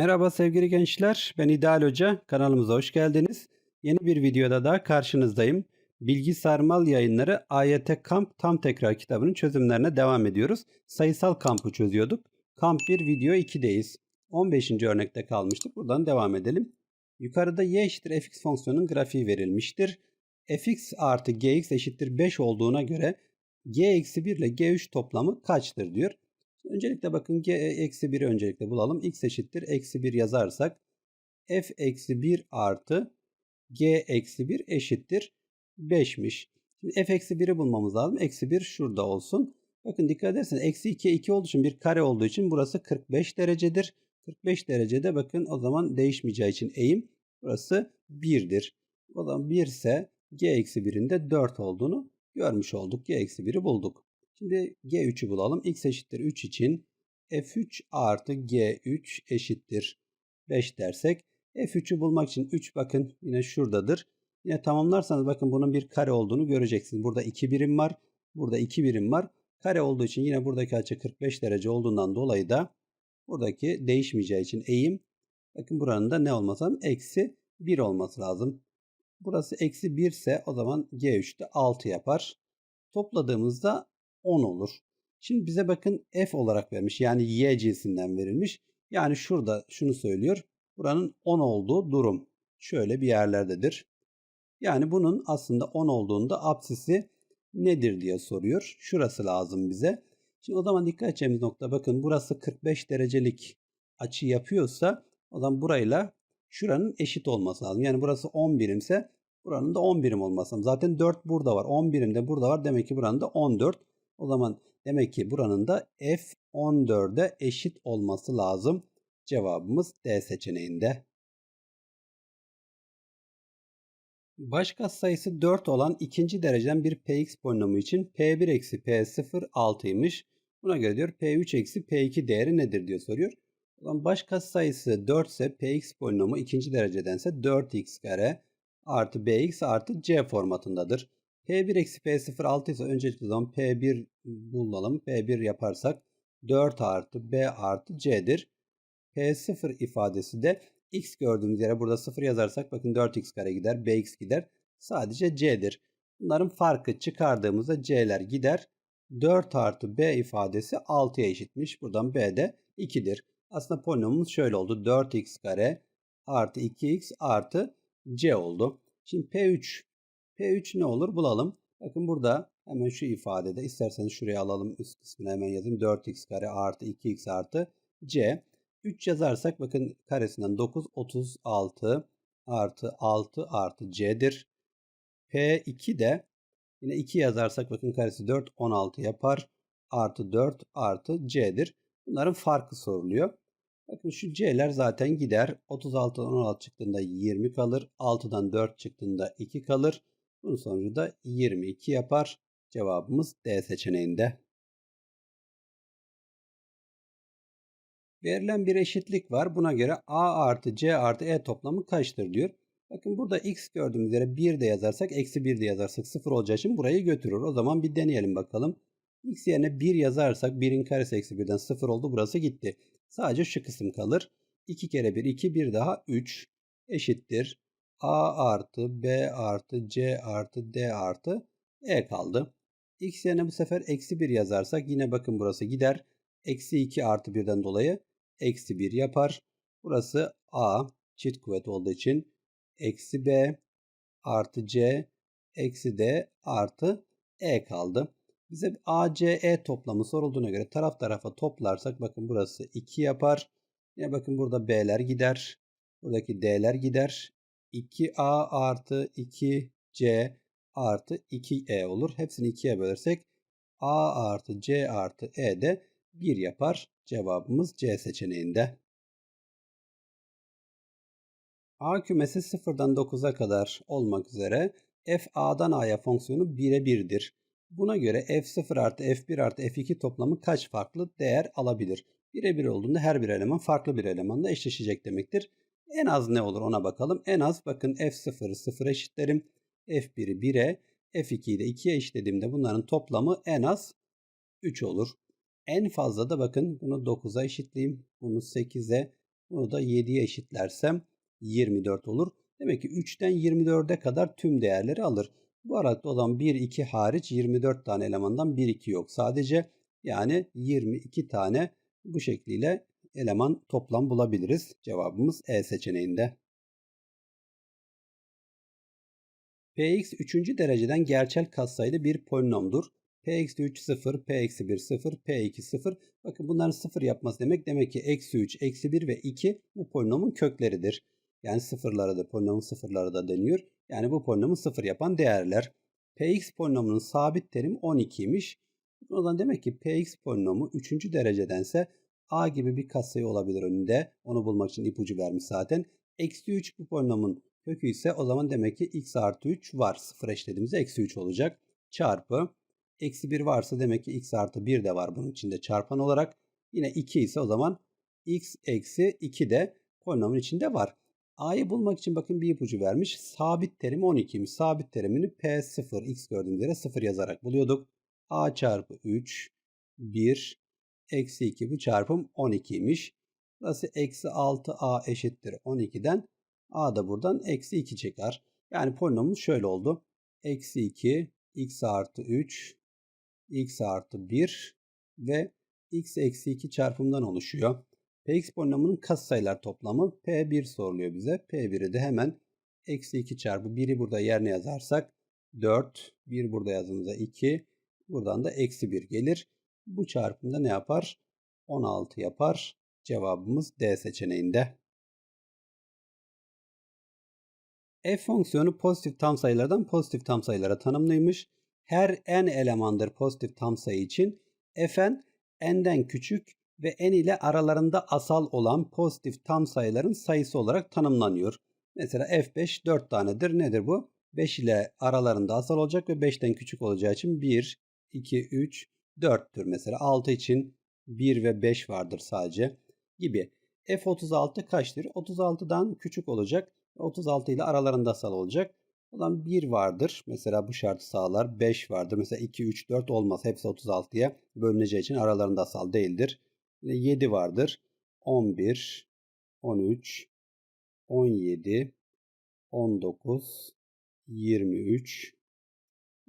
Merhaba sevgili gençler, ben İdeal Hoca. Kanalımıza hoş geldiniz. Yeni bir videoda daha karşınızdayım. Bilgi Sarmal Yayınları AYT Kamp Tam Tekrar kitabının çözümlerine devam ediyoruz. Sayısal kampı çözüyorduk. Kamp 1 video 2'deyiz. 15. örnekte kalmıştık. Buradan devam edelim. Yukarıda y eşittir fx fonksiyonunun grafiği verilmiştir. fx artı gx eşittir 5 olduğuna göre g eksi 1 ile g3 toplamı kaçtır diyor. Öncelikle bakın g eksi 1'i öncelikle bulalım. x eşittir eksi 1 yazarsak f eksi 1 artı g eksi 1 eşittir 5'miş. Şimdi f eksi 1'i bulmamız lazım. Eksi 1 şurada olsun. Bakın dikkat ederseniz eksi 2'ye 2 olduğu için bir kare olduğu için burası 45 derecedir. 45 derecede bakın o zaman değişmeyeceği için eğim burası 1'dir. O zaman 1 ise g eksi 1'in de 4 olduğunu görmüş olduk. g eksi 1'i bulduk. Şimdi G3'ü bulalım. X eşittir 3 için F3 artı G3 eşittir 5 dersek F3'ü bulmak için 3 bakın yine şuradadır. Yine tamamlarsanız bakın bunun bir kare olduğunu göreceksiniz. Burada 2 birim var. Burada 2 birim var. Kare olduğu için yine buradaki açı 45 derece olduğundan dolayı da buradaki değişmeyeceği için eğim bakın buranın da ne olması lazım? Eksi 1 olması lazım. Burası eksi 1 ise o zaman G3'te 6 yapar. Topladığımızda 10 olur. Şimdi bize bakın f olarak vermiş. Yani y cinsinden verilmiş. Yani şurada şunu söylüyor. Buranın 10 olduğu durum. Şöyle bir yerlerdedir. Yani bunun aslında 10 olduğunda apsisi nedir diye soruyor. Şurası lazım bize. Şimdi o zaman dikkat edeceğimiz nokta bakın burası 45 derecelik açı yapıyorsa o zaman burayla şuranın eşit olması lazım. Yani burası 10 birimse buranın da 10 birim olması lazım. Zaten 4 burada var. 10 birim de burada var. Demek ki buranın da 14. O zaman demek ki buranın da F14'e eşit olması lazım. Cevabımız D seçeneğinde. Başka sayısı 4 olan ikinci dereceden bir px polinomu için p1 eksi p0 6'ymış. Buna göre diyor p3 eksi p2 değeri nedir diye soruyor. O zaman baş sayısı 4 ise px polinomu ikinci derecedense 4x kare artı bx artı c formatındadır. P1 eksi P0 6 ise öncelikle zaman P1 bulalım. P1 yaparsak 4 artı B artı C'dir. P0 ifadesi de x gördüğümüz yere burada 0 yazarsak bakın 4x kare gider, bx gider. Sadece c'dir. Bunların farkı çıkardığımızda c'ler gider. 4 artı b ifadesi 6'ya eşitmiş. Buradan b de 2'dir. Aslında polinomumuz şöyle oldu. 4x kare artı 2x artı c oldu. Şimdi P3 P3 ne olur bulalım. Bakın burada hemen şu ifadede isterseniz şuraya alalım üst kısmına hemen yazayım. 4x kare artı 2x artı c. 3 yazarsak bakın karesinden 9 36 artı 6 artı c'dir. P2 de yine 2 yazarsak bakın karesi 4 16 yapar. Artı 4 artı c'dir. Bunların farkı soruluyor. Bakın şu c'ler zaten gider. 36'dan 16 çıktığında 20 kalır. 6'dan 4 çıktığında 2 kalır. Bunun sonucu da 22 yapar. Cevabımız D seçeneğinde. Verilen bir eşitlik var. Buna göre A artı C artı E toplamı kaçtır diyor. Bakın burada x gördüğümüz yere 1 de yazarsak eksi 1 de yazarsak 0 olacağı için burayı götürür. O zaman bir deneyelim bakalım. x yerine 1 yazarsak 1'in karesi eksi 1'den 0 oldu. Burası gitti. Sadece şu kısım kalır. 2 kere 1 2 1 daha 3 eşittir. A artı B artı C artı D artı E kaldı. X yerine bu sefer eksi 1 yazarsak yine bakın burası gider. Eksi 2 artı 1'den dolayı eksi 1 yapar. Burası A çift kuvvet olduğu için eksi B artı C eksi D artı E kaldı. Bize ACE toplamı sorulduğuna göre taraf tarafa toplarsak bakın burası 2 yapar. Yine bakın burada B'ler gider. Buradaki D'ler gider. 2a artı 2c artı 2e olur. Hepsini 2'ye bölersek a artı c artı e de 1 yapar. Cevabımız C seçeneğinde. A kümesi 0'dan 9'a kadar olmak üzere f a'dan a'ya fonksiyonu 1'e 1'dir. Buna göre f0 artı f1 artı f2 toplamı kaç farklı değer alabilir? 1'e 1 olduğunda her bir eleman farklı bir elemanla eşleşecek demektir. En az ne olur ona bakalım. En az bakın F0'ı 0 eşitlerim. F1'i 1'e, F2'yi de 2'ye eşitlediğimde bunların toplamı en az 3 olur. En fazla da bakın bunu 9'a eşitleyeyim. Bunu 8'e, Bunu da 7'ye eşitlersem 24 olur. Demek ki 3'ten 24'e kadar tüm değerleri alır. Bu arada o zaman 1, 2 hariç 24 tane elemandan 1, 2 yok. Sadece yani 22 tane bu şekliyle eleman toplam bulabiliriz. Cevabımız E seçeneğinde. Px 3. dereceden gerçel katsayılı bir polinomdur. P-3 0, P-1 0, P2 0. Bakın bunların 0 yapması demek demek ki eksi 3, eksi 1 ve 2 bu polinomun kökleridir. Yani sıfırları da polinomun sıfırları da deniyor. Yani bu polinomu sıfır yapan değerler. Px polinomunun sabit terimi 12'ymiş. O zaman demek ki Px polinomu 3. derecedense A gibi bir katsayı olabilir önünde. Onu bulmak için ipucu vermiş zaten. Eksi 3 bu polinomun kökü ise o zaman demek ki x artı 3 var. Sıfır eşlediğimizde eksi 3 olacak. Çarpı. Eksi 1 varsa demek ki x artı 1 de var bunun içinde çarpan olarak. Yine 2 ise o zaman x eksi 2 de polinomun içinde var. A'yı bulmak için bakın bir ipucu vermiş. Sabit terim 12'ymiş. Sabit terimini P0 x gördüğümüz yere 0 yazarak buluyorduk. A çarpı 3 1 eksi 2 bu çarpım 12'ymiş. Burası eksi 6A eşittir 12'den. A da buradan eksi 2 çıkar. Yani polinomumuz şöyle oldu. Eksi 2 x artı 3 x artı 1 ve x eksi 2 çarpımından oluşuyor. Px polinomunun katsayılar toplamı P1 soruluyor bize. P1'i de hemen eksi 2 çarpı 1'i burada yerine yazarsak 4. 1 burada yazdığımızda 2. Buradan da eksi 1 gelir. Bu çarpımda ne yapar? 16 yapar. Cevabımız D seçeneğinde. F fonksiyonu pozitif tam sayılardan pozitif tam sayılara tanımlıymış. Her n elemandır pozitif tam sayı için fn n'den küçük ve n ile aralarında asal olan pozitif tam sayıların sayısı olarak tanımlanıyor. Mesela f5 4 tanedir. Nedir bu? 5 ile aralarında asal olacak ve 5'ten küçük olacağı için 1, 2, 3, 4'tür. Mesela 6 için 1 ve 5 vardır sadece gibi. F36 kaçtır? 36'dan küçük olacak. 36 ile aralarında asal olacak. O zaman 1 vardır. Mesela bu şartı sağlar. 5 vardır. Mesela 2, 3, 4 olmaz. Hepsi 36'ya bölüneceği için aralarında asal değildir. Yine 7 vardır. 11, 13, 17, 19, 23,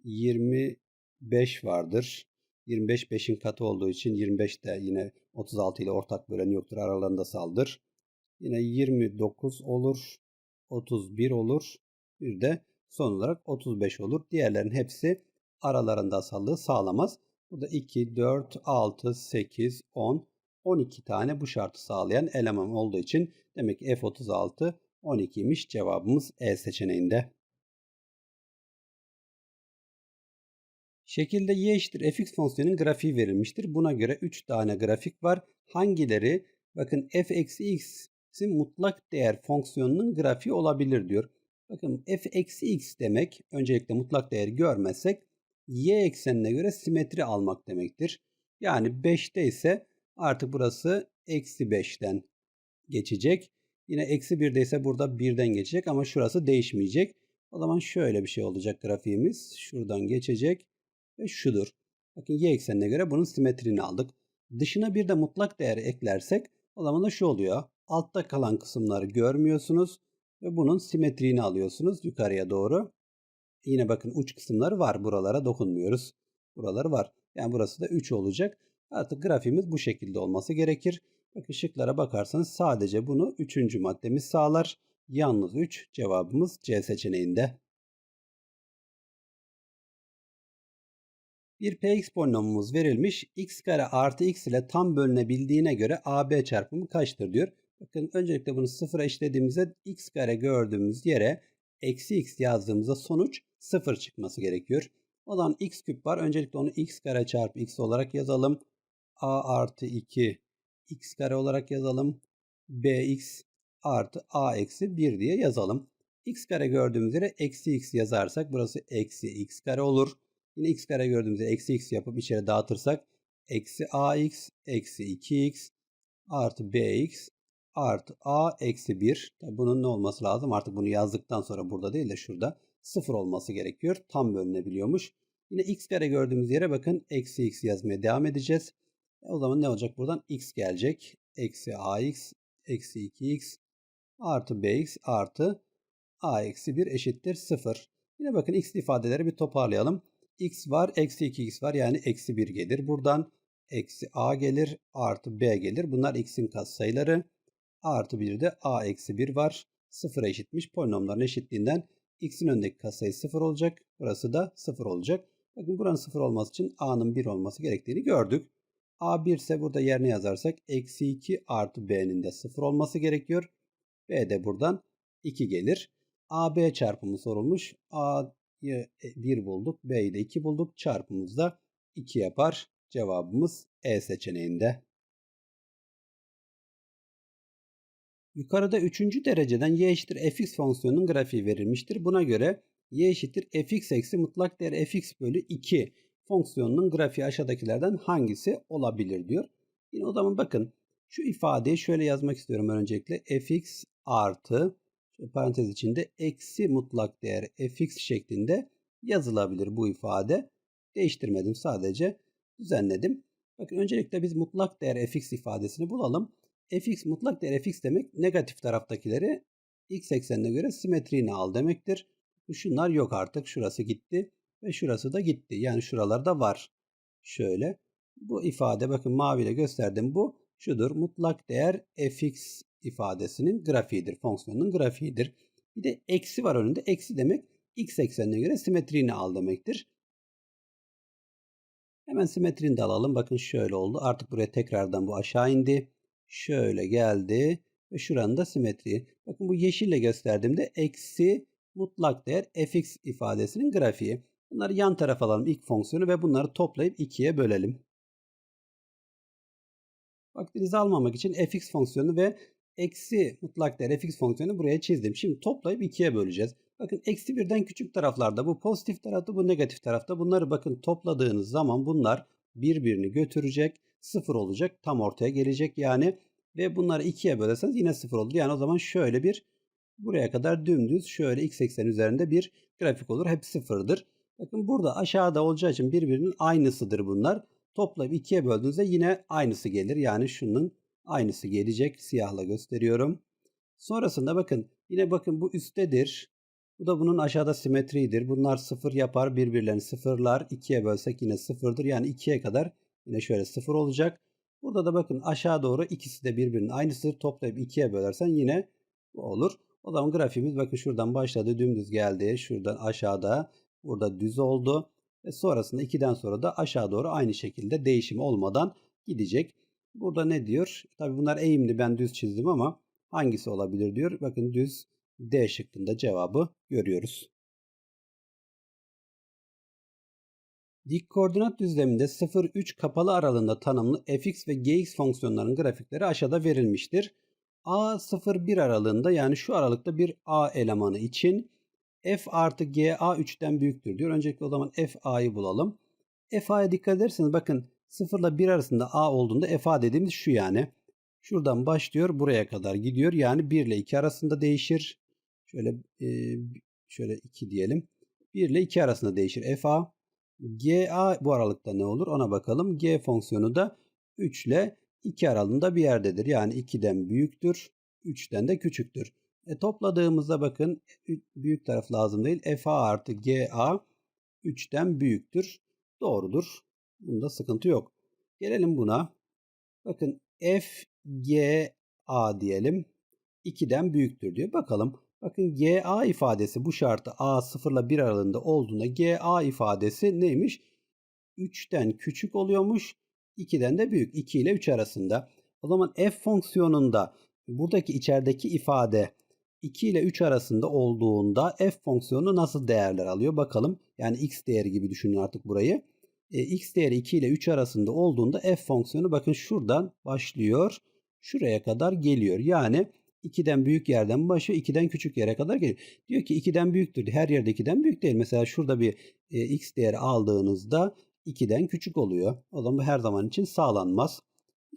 25 vardır. 25 5'in katı olduğu için 25 de yine 36 ile ortak bölen yoktur. Aralarında saldır. Yine 29 olur. 31 olur. Bir de son olarak 35 olur. Diğerlerin hepsi aralarında asallığı sağlamaz. Burada 2, 4, 6, 8, 10, 12 tane bu şartı sağlayan eleman olduğu için demek ki F36 12'ymiş. Cevabımız E seçeneğinde. Şekilde y eşittir fx fonksiyonun grafiği verilmiştir. Buna göre 3 tane grafik var. Hangileri bakın f eksi x'in mutlak değer fonksiyonunun grafiği olabilir diyor. Bakın f eksi x demek öncelikle mutlak değeri görmezsek y eksenine göre simetri almak demektir. Yani 5'te ise artık burası eksi 5'ten geçecek. Yine eksi 1'de ise burada 1'den geçecek ama şurası değişmeyecek. O zaman şöyle bir şey olacak grafiğimiz. Şuradan geçecek şudur. Bakın y eksenine göre bunun simetrini aldık. Dışına bir de mutlak değer eklersek o zaman da şu oluyor. Altta kalan kısımları görmüyorsunuz ve bunun simetriğini alıyorsunuz yukarıya doğru. Yine bakın uç kısımları var. Buralara dokunmuyoruz. Buraları var. Yani burası da 3 olacak. Artık grafimiz bu şekilde olması gerekir. Bakın şıklara bakarsanız sadece bunu 3. maddemiz sağlar. Yalnız 3 cevabımız C seçeneğinde. Bir px polinomumuz verilmiş. x kare artı x ile tam bölünebildiğine göre ab çarpımı kaçtır diyor. Bakın öncelikle bunu sıfıra eşlediğimizde x kare gördüğümüz yere eksi x yazdığımızda sonuç sıfır çıkması gerekiyor. O zaman x küp var. Öncelikle onu x kare çarpı x olarak yazalım. a artı 2 x kare olarak yazalım. bx artı a eksi 1 diye yazalım. x kare gördüğümüz yere eksi x yazarsak burası eksi x kare olur. Yine x kare gördüğümüzde eksi x yapıp içeri dağıtırsak eksi ax eksi 2x artı bx artı a eksi 1. Tabii bunun ne olması lazım? Artık bunu yazdıktan sonra burada değil de şurada 0 olması gerekiyor. Tam bölünebiliyormuş. Yine x kare gördüğümüz yere bakın eksi x yazmaya devam edeceğiz. E o zaman ne olacak buradan? x gelecek. Eksi ax eksi 2x artı bx artı a eksi 1 eşittir 0. Yine bakın x ifadeleri bir toparlayalım. X var eksi 2x var yani eksi 1 gelir. Buradan eksi a gelir artı b gelir. Bunlar x'in katsayıları. Artı 1 de a eksi 1 var. 0'a eşitmiş. Polinomların eşitliğinden x'in önündeki katsayı 0 olacak. Burası da 0 olacak. Bakın buranın 0 olması için a'nın 1 olması gerektiğini gördük. a 1 ise burada yerine yazarsak eksi 2 artı b'nin de 0 olması gerekiyor. b de buradan 2 gelir. AB çarpımı sorulmuş. A'yı 1 bulduk. B'yi de 2 bulduk. Çarpımımız da 2 yapar. Cevabımız E seçeneğinde. Yukarıda 3. dereceden y eşittir fx fonksiyonunun grafiği verilmiştir. Buna göre y eşittir fx eksi mutlak değer fx bölü 2 fonksiyonunun grafiği aşağıdakilerden hangisi olabilir diyor. Yine o zaman bakın şu ifadeyi şöyle yazmak istiyorum öncelikle. fx artı parantez içinde eksi mutlak değer fx şeklinde yazılabilir bu ifade. Değiştirmedim sadece düzenledim. Bakın öncelikle biz mutlak değer fx ifadesini bulalım. fx mutlak değer fx demek negatif taraftakileri x eksenine göre simetriğini al demektir. Şunlar yok artık. Şurası gitti ve şurası da gitti. Yani şuralarda var. Şöyle. Bu ifade bakın maviyle gösterdim bu. Şudur. Mutlak değer fx ifadesinin grafiğidir. Fonksiyonun grafiğidir. Bir de eksi var önünde. Eksi demek x eksenine göre simetriğini al demektir. Hemen simetrini de alalım. Bakın şöyle oldu. Artık buraya tekrardan bu aşağı indi. Şöyle geldi. Ve şuranın da simetriği. Bakın bu yeşille gösterdiğimde eksi mutlak değer fx ifadesinin grafiği. Bunları yan tarafa alalım ilk fonksiyonu ve bunları toplayıp ikiye bölelim. Vaktinizi almamak için fx fonksiyonu ve eksi mutlak değer fx fonksiyonu buraya çizdim. Şimdi toplayıp ikiye böleceğiz. Bakın eksi birden küçük taraflarda bu pozitif tarafta bu negatif tarafta bunları bakın topladığınız zaman bunlar birbirini götürecek sıfır olacak tam ortaya gelecek yani ve bunları ikiye bölerseniz yine sıfır olur. Yani o zaman şöyle bir buraya kadar dümdüz şöyle x eksen üzerinde bir grafik olur. Hep sıfırdır. Bakın burada aşağıda olacağı için birbirinin aynısıdır bunlar. Toplayıp ikiye böldüğünüzde yine aynısı gelir. Yani şunun aynısı gelecek. Siyahla gösteriyorum. Sonrasında bakın yine bakın bu üsttedir. Bu da bunun aşağıda simetridir. Bunlar sıfır yapar birbirlerini sıfırlar. İkiye bölsek yine sıfırdır. Yani ikiye kadar yine şöyle sıfır olacak. Burada da bakın aşağı doğru ikisi de birbirinin aynısıdır. Toplayıp ikiye bölersen yine bu olur. O zaman grafiğimiz bakın şuradan başladı dümdüz geldi. Şuradan aşağıda burada düz oldu. Ve sonrasında 2'den sonra da aşağı doğru aynı şekilde değişim olmadan gidecek. Burada ne diyor? Tabi bunlar eğimli ben düz çizdim ama hangisi olabilir diyor. Bakın düz D şıkkında cevabı görüyoruz. Dik koordinat düzleminde 0-3 kapalı aralığında tanımlı fx ve gx fonksiyonlarının grafikleri aşağıda verilmiştir. A 0-1 aralığında yani şu aralıkta bir A elemanı için f artı g a 3'ten büyüktür diyor. Öncelikle o zaman f a'yı bulalım. f a'ya dikkat ederseniz bakın 0 ile 1 arasında a olduğunda f a dediğimiz şu yani. Şuradan başlıyor buraya kadar gidiyor. Yani 1 ile 2 arasında değişir. Şöyle e, şöyle 2 diyelim. 1 ile 2 arasında değişir f a. g a bu aralıkta ne olur ona bakalım. g fonksiyonu da 3 ile 2 aralığında bir yerdedir. Yani 2'den büyüktür. 3'ten de küçüktür. E, topladığımızda bakın büyük taraf lazım değil. FA artı GA 3'ten büyüktür. Doğrudur. Bunda sıkıntı yok. Gelelim buna. Bakın FGA diyelim. 2'den büyüktür diyor. Bakalım. Bakın GA ifadesi bu şartı A 0 ile 1 aralığında olduğunda GA ifadesi neymiş? 3'ten küçük oluyormuş. 2'den de büyük. 2 ile 3 arasında. O zaman f fonksiyonunda buradaki içerideki ifade 2 ile 3 arasında olduğunda f fonksiyonu nasıl değerler alıyor bakalım. Yani x değeri gibi düşünün artık burayı. E, x değeri 2 ile 3 arasında olduğunda f fonksiyonu bakın şuradan başlıyor. Şuraya kadar geliyor. Yani 2'den büyük yerden başlıyor. 2'den küçük yere kadar geliyor. Diyor ki 2'den büyüktür. Her yerde 2'den büyük değil. Mesela şurada bir e, x değeri aldığınızda 2'den küçük oluyor. O zaman bu her zaman için sağlanmaz.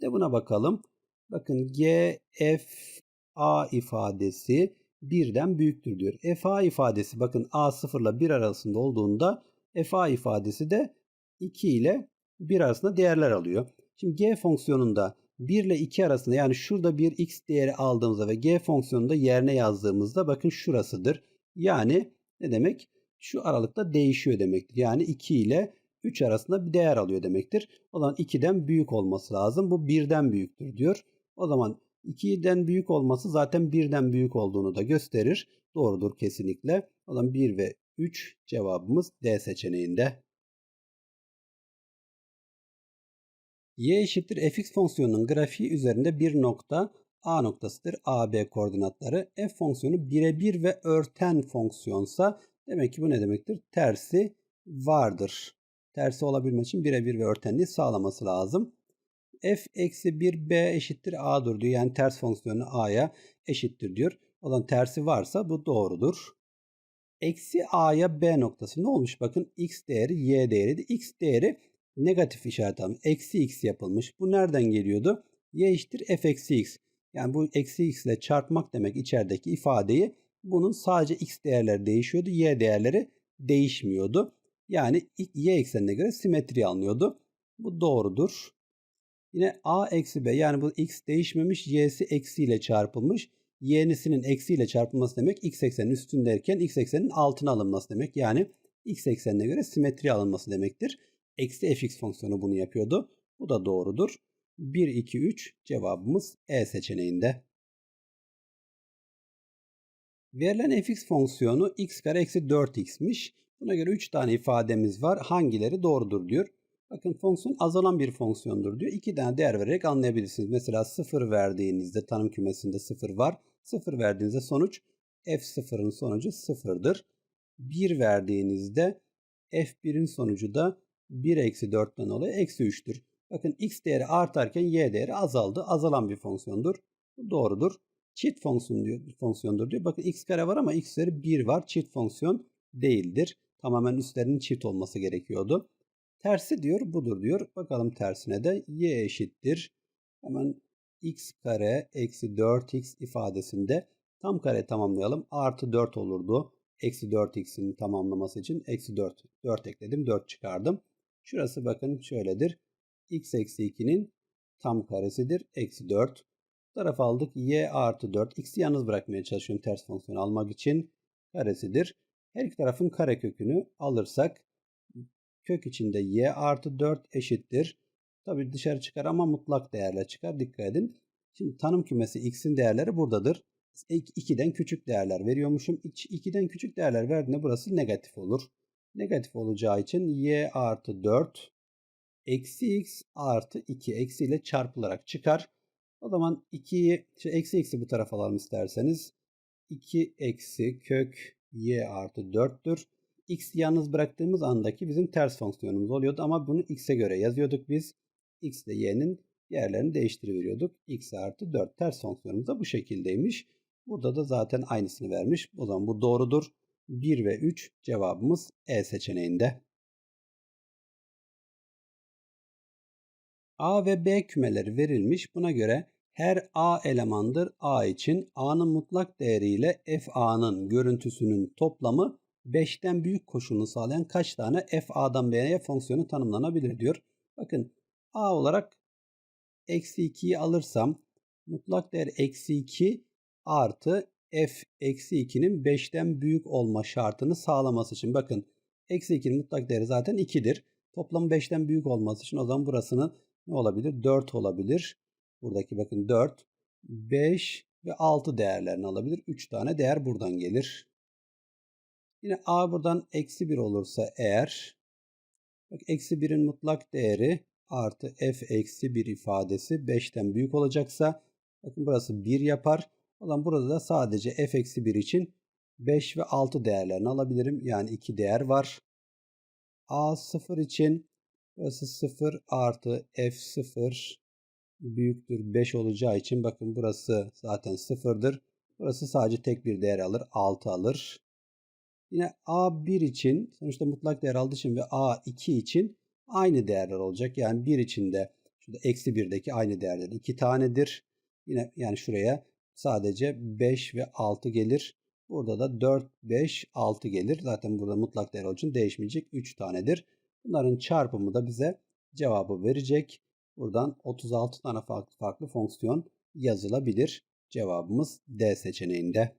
De buna bakalım. Bakın g, f, a ifadesi birden büyüktür diyor. fa ifadesi bakın a 0 ile 1 arasında olduğunda fa ifadesi de 2 ile 1 arasında değerler alıyor. Şimdi g fonksiyonunda 1 ile 2 arasında yani şurada bir x değeri aldığımızda ve g fonksiyonunu da yerine yazdığımızda bakın şurasıdır. Yani ne demek? Şu aralıkta değişiyor demektir. Yani 2 ile 3 arasında bir değer alıyor demektir. O zaman 2'den büyük olması lazım. Bu 1'den büyüktür diyor. O zaman 2'den büyük olması zaten 1'den büyük olduğunu da gösterir. Doğrudur kesinlikle. O zaman 1 ve 3 cevabımız D seçeneğinde. Y eşittir fx fonksiyonunun grafiği üzerinde bir nokta a noktasıdır. AB koordinatları. f fonksiyonu birebir ve örten fonksiyonsa demek ki bu ne demektir? Tersi vardır. Tersi olabilmek için birebir ve örtenliği sağlaması lazım. f eksi 1 b eşittir a'dır diyor. Yani ters fonksiyonu a'ya eşittir diyor. O zaman tersi varsa bu doğrudur. Eksi a'ya b noktası ne olmuş? Bakın x değeri y değeri de x değeri negatif işaret almış. Eksi x yapılmış. Bu nereden geliyordu? y eşittir f eksi x. Yani bu eksi x ile çarpmak demek içerideki ifadeyi bunun sadece x değerleri değişiyordu. Y değerleri değişmiyordu. Yani y eksenine göre simetri alınıyordu. Bu doğrudur. Yine a eksi b yani bu x değişmemiş y'si eksi ile çarpılmış. y'nisinin eksi ile çarpılması demek x eksenin üstündeyken x eksenin altına alınması demek. Yani x eksenine göre simetri alınması demektir. Eksi fx fonksiyonu bunu yapıyordu. Bu da doğrudur. 1, 2, 3 cevabımız E seçeneğinde. Verilen fx fonksiyonu x kare eksi 4x'miş. Buna göre 3 tane ifademiz var. Hangileri doğrudur diyor. Bakın fonksiyon azalan bir fonksiyondur diyor. 2 tane değer vererek anlayabilirsiniz. Mesela 0 verdiğinizde tanım kümesinde 0 var. 0 verdiğinizde sonuç f0'ın sonucu 0'dır. 1 verdiğinizde f1'in sonucu da 1 eksi 4'ten dolayı eksi 3'tür. Bakın x değeri artarken y değeri azaldı. Azalan bir fonksiyondur. Bu doğrudur. Çift fonksiyon diyor, fonksiyondur diyor. Bakın x kare var ama x üzeri 1 var. Çift fonksiyon değildir. Tamamen üstlerinin çift olması gerekiyordu. Tersi diyor budur diyor. Bakalım tersine de y eşittir. Hemen x kare eksi 4x ifadesinde tam kare tamamlayalım. Artı 4 olurdu. Eksi 4x'in tamamlaması için eksi 4. 4 ekledim 4 çıkardım. Şurası bakın şöyledir. x eksi 2'nin tam karesidir. Eksi 4. Bu tarafa aldık. y artı 4. x'i yalnız bırakmaya çalışıyorum ters fonksiyonu almak için. Karesidir. Her iki tarafın kare kökünü alırsak kök içinde y artı 4 eşittir. Tabi dışarı çıkar ama mutlak değerle çıkar. Dikkat edin. Şimdi tanım kümesi x'in değerleri buradadır. 2'den küçük değerler veriyormuşum. 2'den küçük değerler verdiğinde burası negatif olur. Negatif olacağı için y artı 4 eksi x artı 2 eksi ile çarpılarak çıkar. O zaman 2'yi şey, eksi eksi bu tarafa alalım isterseniz. 2 eksi kök y artı 4'tür. x yalnız bıraktığımız andaki bizim ters fonksiyonumuz oluyordu ama bunu x'e göre yazıyorduk biz. x ile y'nin yerlerini değiştiriveriyorduk. x artı 4 ters fonksiyonumuz da bu şekildeymiş. Burada da zaten aynısını vermiş. O zaman bu doğrudur. 1 ve 3 cevabımız E seçeneğinde. A ve B kümeleri verilmiş. Buna göre her A elemandır A için A'nın mutlak değeriyle f A'nın görüntüsünün toplamı 5'ten büyük koşulunu sağlayan kaç tane f A'dan B'ye fonksiyonu tanımlanabilir diyor. Bakın A olarak eksi 2'yi alırsam mutlak değer eksi 2 artı f eksi 2'nin 5'ten büyük olma şartını sağlaması için. Bakın eksi 2'nin mutlak değeri zaten 2'dir. Toplam 5'ten büyük olması için o zaman burasını ne olabilir? 4 olabilir. Buradaki bakın 4, 5 ve 6 değerlerini alabilir. 3 tane değer buradan gelir. Yine a buradan eksi 1 olursa eğer bak eksi 1'in mutlak değeri artı f eksi 1 ifadesi 5'ten büyük olacaksa bakın burası 1 yapar. O zaman burada da sadece f eksi 1 için 5 ve 6 değerlerini alabilirim. Yani 2 değer var. a 0 için burası 0 artı f 0 büyüktür 5 olacağı için bakın burası zaten 0'dır. Burası sadece tek bir değer alır. 6 alır. Yine A1 için sonuçta mutlak değer aldığı için ve A2 için aynı değerler olacak. Yani 1 için de şurada eksi 1'deki aynı değerler 2 tanedir. Yine yani şuraya sadece 5 ve 6 gelir. Burada da 4, 5, 6 gelir. Zaten burada mutlak değer olduğu için değişmeyecek 3 tanedir. Bunların çarpımı da bize cevabı verecek. buradan 36 tane farklı farklı fonksiyon yazılabilir. Cevabımız D seçeneğinde.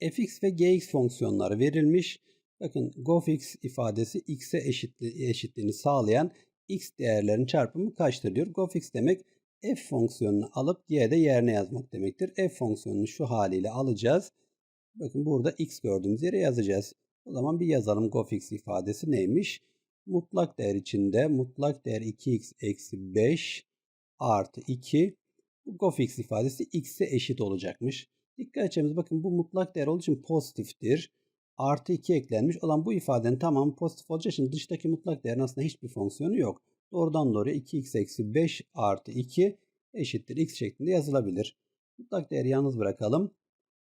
fx ve gx fonksiyonları verilmiş. Bakın gofx ifadesi x'e eşitli, eşitliğini sağlayan x değerlerin çarpımı kaçtır diyor. gofx demek f fonksiyonunu alıp y'de yerine yazmak demektir. f fonksiyonunu şu haliyle alacağız. Bakın burada x gördüğümüz yere yazacağız. O zaman bir yazalım gofx ifadesi neymiş? Mutlak değer içinde mutlak değer 2x eksi 5 artı 2 bu gofx ifadesi x'e eşit olacakmış. Dikkat edeceğimiz bakın bu mutlak değer olduğu için pozitiftir. Artı 2 eklenmiş olan bu ifadenin tamamı pozitif olacağı için dıştaki mutlak değerin aslında hiçbir fonksiyonu yok. Doğrudan doğruya 2x eksi 5 artı 2 eşittir x şeklinde yazılabilir. Mutlak değeri yalnız bırakalım.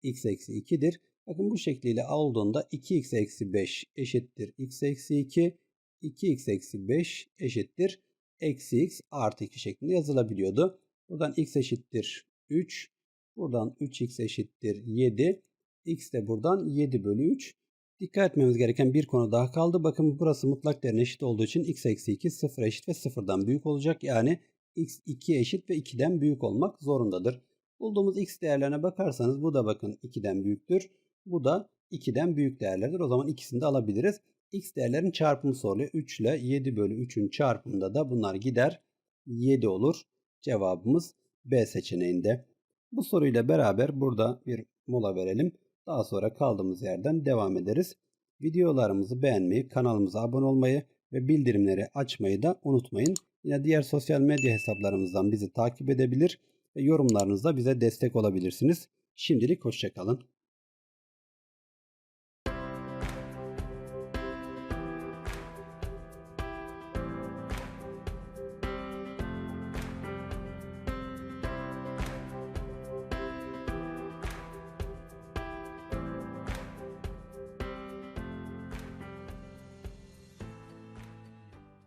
x eksi 2'dir. Bakın bu şekliyle olduğunda 2x eksi 5 eşittir x eksi 2. 2x eksi 5 eşittir eksi x artı 2 şeklinde yazılabiliyordu. Buradan x eşittir 3. Buradan 3x eşittir 7. x de buradan 7 bölü 3. Dikkat etmemiz gereken bir konu daha kaldı. Bakın burası mutlak değerine eşit olduğu için x eksi 2 sıfır eşit ve sıfırdan büyük olacak. Yani x 2 eşit ve 2'den büyük olmak zorundadır. Bulduğumuz x değerlerine bakarsanız bu da bakın 2'den büyüktür. Bu da 2'den büyük değerlerdir. O zaman ikisini de alabiliriz. x değerlerin çarpımı soruluyor. 3 ile 7 bölü 3'ün çarpımında da bunlar gider. 7 olur. Cevabımız B seçeneğinde. Bu soruyla beraber burada bir mola verelim. Daha sonra kaldığımız yerden devam ederiz. Videolarımızı beğenmeyi, kanalımıza abone olmayı ve bildirimleri açmayı da unutmayın. Yine diğer sosyal medya hesaplarımızdan bizi takip edebilir ve yorumlarınızla bize destek olabilirsiniz. Şimdilik hoşçakalın.